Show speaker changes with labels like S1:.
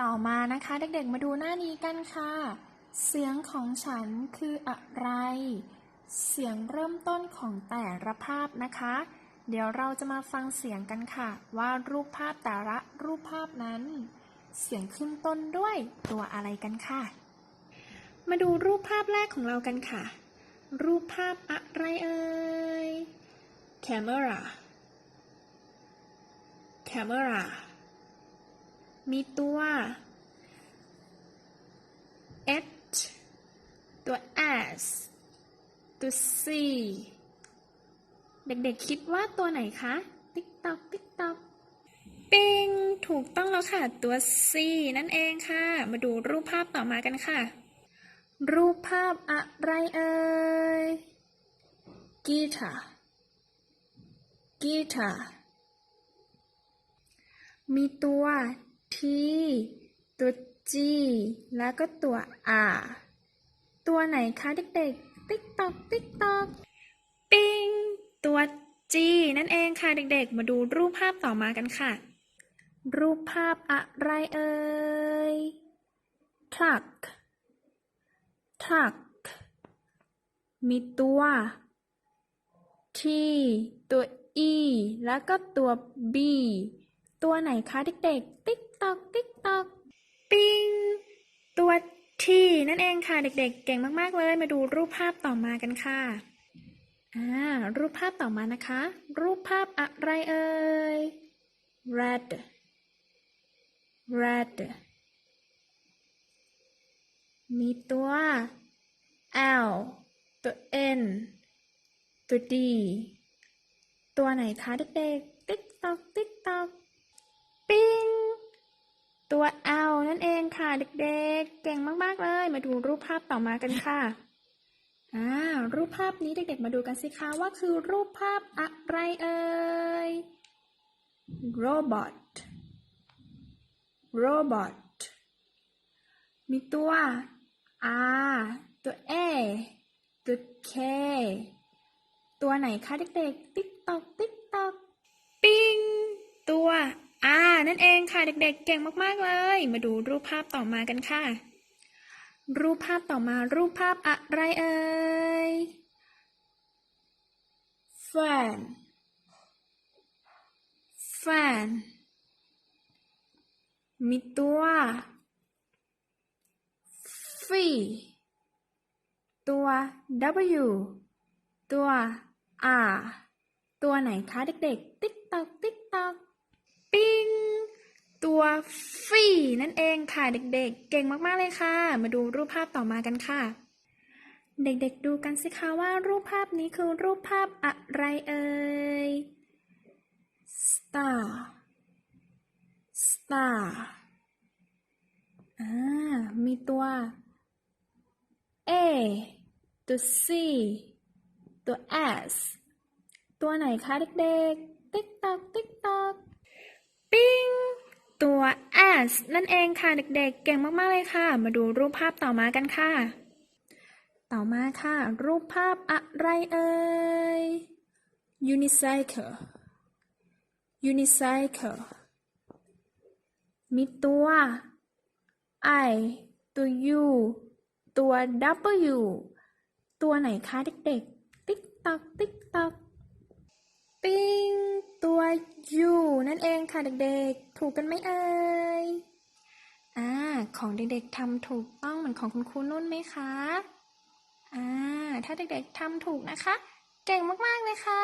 S1: ต่อมานะคะเด็กๆมาดูหน้านี้กันค่ะ เสียงของฉันคืออะไร เสียงเริ่มต้นของแต่ละภาพนะคะ เดี๋ยวเราจะมาฟังเสียงกันค่ะ ว่ารูปภาพแต่ละรูปภาพนั้น เสียงขึ้นต้นด้วยตัวอะไรกันค่ะ มาดูรูปภาพแรกของเรากันค่ะ รูปภาพอะไรเอ่ย camera camera มีตัว h ตัว s ตัว c เด็กๆคิดว่าตัวไหนคะ ติ๊กตอกติ๊กตอกปิงถูกต้องแล้วค่ะ ตัว c นั่นเองค่ะ มาดูรูปภาพต่อมากันค่ะ รูปภาพอะไรเอ่ยกีตาร์กีตาร์มีตัว T ตัว G แล้วก็ตัว R ตัวไหนคะเด็กๆ ติ๊กตอก ติ๊กตอก ปิง ตัว G นั่นเองค่ะเด็กๆ มาดูรูปภาพต่อมากันค่ะ รูปภาพอะไรเอ่ย truck truck มีตัว T ตัว E แล้วก็ตัว B ตัวไหนคะเด็กๆ ติ๊กตอกติ๊กตอกปิงตัว T นั่นเองค่ะเด็กๆ เก่งมากๆเลย มาดูรูปภาพต่อมากันค่ะอ่ารูปภาพต่อมานะคะ รูปภาพอะไรเอ่ย red red มีตัว L ตัว N ตัว D ตัวไหนคะเด็กๆ ติ๊กตอกติ๊กตอก เองค่ะเด็กๆ เก่งมากๆเลย มาดูรูปภาพต่อมากันค่ะอ่ารูปภาพนี้เด็กๆ มาดูกันสิคะว่าคือรูปภาพอะไรเอ่ย robot robot มีตัว R ตัว A ตัว K ตัวไหนคะเด็กๆ ติ๊กตอก ติ๊กตอก ปิ้ง ตัว นั่นเองค่ะเด็กๆ เก่งมากๆเลย มาดูรูปภาพต่อมากันค่ะ รูปภาพต่อมารูปภาพอะไรเอ่ย fan fan มีตัว fee ตัว W ตัว R ตัวไหนคะเด็กๆ ติ๊กตอกติ๊กตอก ตัวฟรีนั่นเองค่ะเด็กๆเก่งมากๆเลยค่ะ มาดูรูปภาพต่อมากันค่ะ เด็กๆดูกันสิคะว่ารูปภาพนี้คือรูปภาพอะไรเอ่ย star star อ่ามีตัว A ตัว C ตัว S ตัวไหนคะเด็กๆ ติ๊กตอกติ๊กตอก ปิ้ง ตัว S นั่นเองค่ะเด็กๆ เก่งมากๆเลยค่ะ มาดูรูปภาพต่อมากันค่ะ ต่อมาค่ะ รูปภาพอะไรเอ่ย unicycle unicycle มีตัว I ตัว U ตัว W ตัวไหนคะเด็กๆ ติ๊กตอกติ๊กตอกปิ้งตัว U นั่นเองค่ะเด็กๆ ถูกกันไหมเอ่ย ของเด็กๆทำถูกต้องเหมือนของคุณครูนุ่นไหมคะ อ่า ถ้าเด็กๆทำถูกนะคะ เก่งมากๆเลยค่ะ